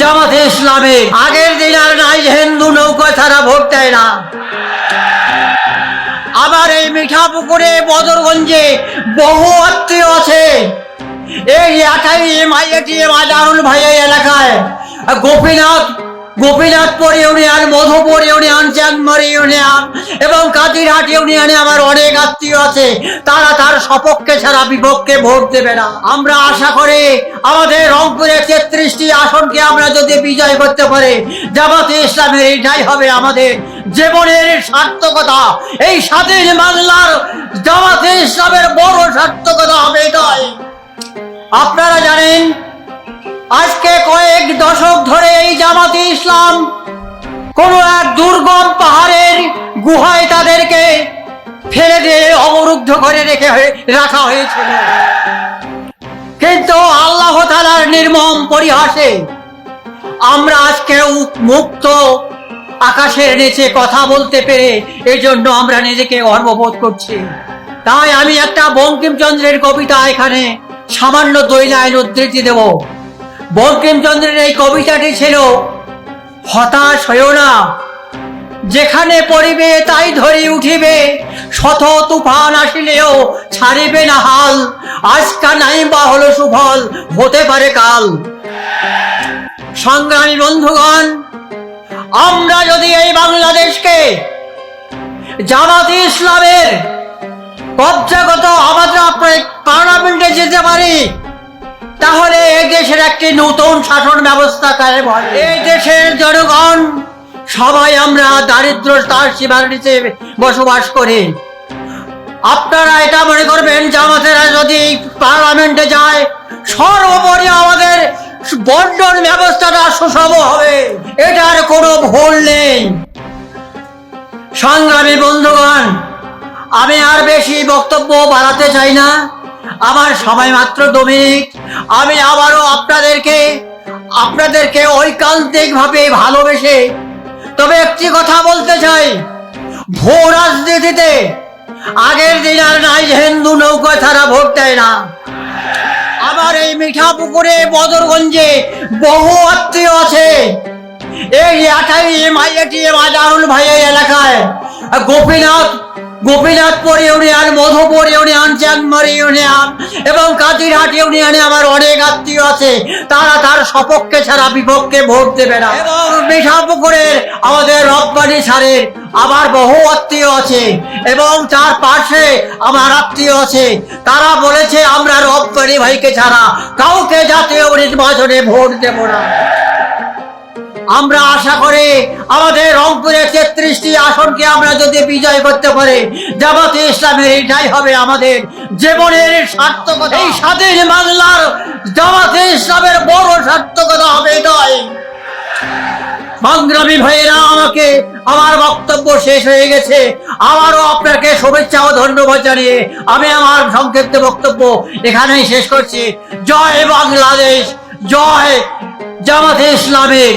জামাতে ইসলামে। আগের দিন আর নাই, হিন্দু নৌকা ছাড়া ভোট দেয় না। আবার এই মিঠা পুকুরে বদরগঞ্জে বহু আত্মীয় আছে। এই আঠাই মাইয়াটি মাজারুল ভাই এই এলাকায়। Gopinath Gopinathpur union Madhupur union Chandmari union এবং কাজিরহাট ইউনিয়নে আমার অনেক আত্মীয় আছে। তারা তার সপক্ষে ছাড়া বিপক্ষে ভোট দেবে না। আমরা আশা করি আমাদের রংপুরের তেত্রিশটি আসনকে আমরা যদি বিজয় করতে পারি, জামাতে ইসলামের এটাই হবে আমাদের জীবনের সার্থকতা। এই স্বাধীন বাংলার জামাতে ইসলামের বড় সার্থকতা হবে এটাই। আপনারা জানেন আজকে কয়েক দশক ধরে এই জামাতি ইসলাম কোন এক দুর্গম পাহাড়ের গুহায় তাদেরকে ফেলে দিয়ে অবরুদ্ধ করে রেখে রাখা হয়েছিল। কিন্তু আল্লাহ তালার নির্মম পরিহাসে আমরা আজকে মুক্ত আকাশের নিচে কথা বলতে পেরে এই জন্য আমরা নিজেকে গর্ববোধ করছি। তাই আমি একটা বঙ্কিমচন্দ্রের কবিতা এখানে সামান্য দুই লাইন উদ্ধৃতি দেব। বঙ্কিমচন্দ্রের এই কবিতাটি ছিল, হতাশ হইও না। যেখানে পড়িবে তাই ধরি উঠিবে। শত তুফান আসিলেও ছাড়িবে না হাল। আজকা নাই বা হলো সুফল, হতে পারে কাল। সংগ্রামী বন্ধুগণ, আমরা যদি এই বাংলাদেশকে জামাত ইসলামের কবজাগত আমাদের পার্লামেন্টে যেতে পারি তাহলে এই দেশের একটি নতুন শাসন ব্যবস্থা কায়ে হবে এই দেশের জনগণ, সবাই আমরা দারিদ্র তার সীমার নিচে বসবাস করি। আপনারা এটা মনে করবেন যে জামাতেরা যদি পার্লামেন্টে যায়, সর্বোপরি আমাদের বন্টন ব্যবস্থাটা সুষম হবে। এটার কোনো ভুল নেই। সংগ্রামী বন্ধুগণ, আমি আর বেশি বক্তব্য বাড়াতে চাই না। আমার সময় মাত্র দু মিনিট আমি আবারও আপনাদেরকে আপনাদেরকে ঐকান্তিক ভাবে ভালোবেসে তবে একটি কথা বলতে চাই। ভূ রাজনীতিতে আগের দিন আর নাই হিন্দু নৌকা ছাড়া ভোট দেয় না। আমার এই মিঠা পুকুরে বদরগঞ্জে বহু আত্মীয় আছে। এই আঠাই মাইয়াটি মাজারুল ভাই এই এলাকায়। গোপীনাথ গোপীনাথপুর ইউনিয়ন চাঁদমারি ইউনিয়ন এবং কাজিরহাট ইউনিয়নে আমার অনেক আত্মীয় আছে। তারা তার সপক্ষে ছাড়া বিপক্ষে ভোট দেবে না। এবং মিঠাপুকুরের আমাদের রব্বানি সারের আবার বহু আত্মীয় আছে এবং তার পাশে আমার আত্মীয় আছে। তারা বলেছে, আমরা রব্বানি ভাইকে ছাড়া কাউকে জাতীয় নির্বাচনে ভোট দেব না। আমরা আশা করে আমাদের রংপুরের তেত্রিশটি আসনকে আমরা যদি বিজয় করতে পারি, জামাতে ইসলামের এটাই হবে আমাদের জীবনের সার্থকতা। এই স্বাধীন বাংলার জামাতে ইসলামের বড় সার্থকতা হবে এটাই। সংগ্রামী ভাইয়েরা, আমাকে আমার বক্তব্য শেষ হয়ে গেছে। আবারও আপনাকে শুভেচ্ছা ও ধন্যবাদ জানিয়ে আমি আমার সংক্ষিপ্ত বক্তব্য এখানেই শেষ করছি। জয় বাংলাদেশ, জয় জামাতে ইসলামের